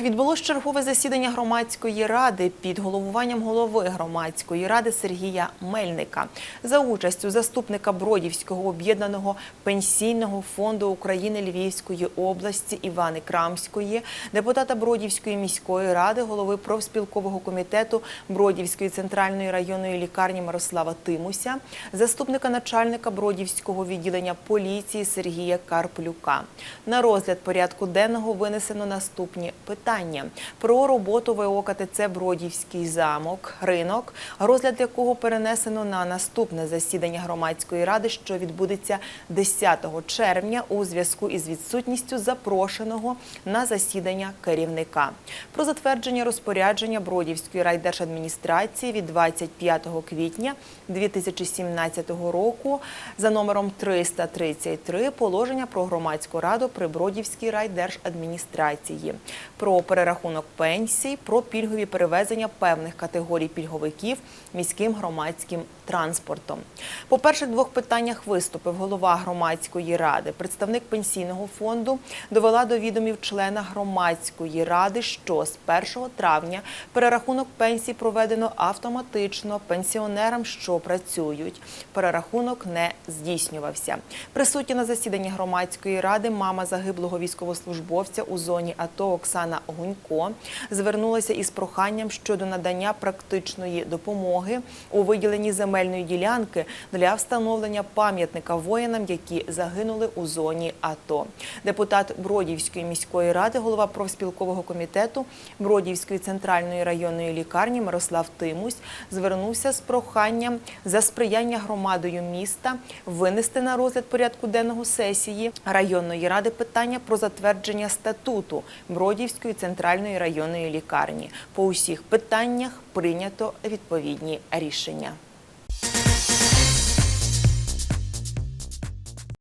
Відбулось чергове засідання громадської ради під головуванням голови громадської ради Сергія Мельника за участю заступника Бродівського об'єднаного пенсійного фонду України Львівської області Івани Крамської, депутата Бродівської міської ради, голови профспілкового комітету Бродівської центральної районної лікарні Мирослава Тимуся, заступника начальника Бродівського відділення поліції Сергія Карплюка. На розгляд порядку денного винесено наступні питання про роботу ВО КТЦ Бродівський замок, ринок, розгляд якого перенесено на наступне засідання громадської ради, що відбудеться 10 червня у зв'язку із відсутністю запрошеного на засідання керівника. Про затвердження розпорядження Бродівської райдержадміністрації від 25 квітня 2017 року за номером 333 положення про громадську раду при Бродівській райдержадміністрації, про перерахунок пенсій, про пільгові перевезення певних категорій пільговиків міським громадським транспортом. По перших двох питаннях виступив голова громадської ради. Представник пенсійного фонду довела до відомів члена громадської ради, що з 1 травня перерахунок пенсій проведено автоматично пенсіонерам, що працюють. Перерахунок не здійснювався. Присутня на засіданні громадської ради мама загиблого військовослужбовця у зоні АТО Оксана Гунько звернулася із проханням щодо надання практичної допомоги у виділенні земельної ділянки для встановлення пам'ятника воїнам, які загинули у зоні АТО. Депутат Бродівської міської ради, голова профспілкового комітету Бродівської центральної районної лікарні Мирослав Тимусь звернувся з проханням за сприяння громадою міста винести на розгляд порядку денного сесії районної ради питання про затвердження статуту Бродівської центральної районної лікарні. По усіх питаннях прийнято відповідні рішення.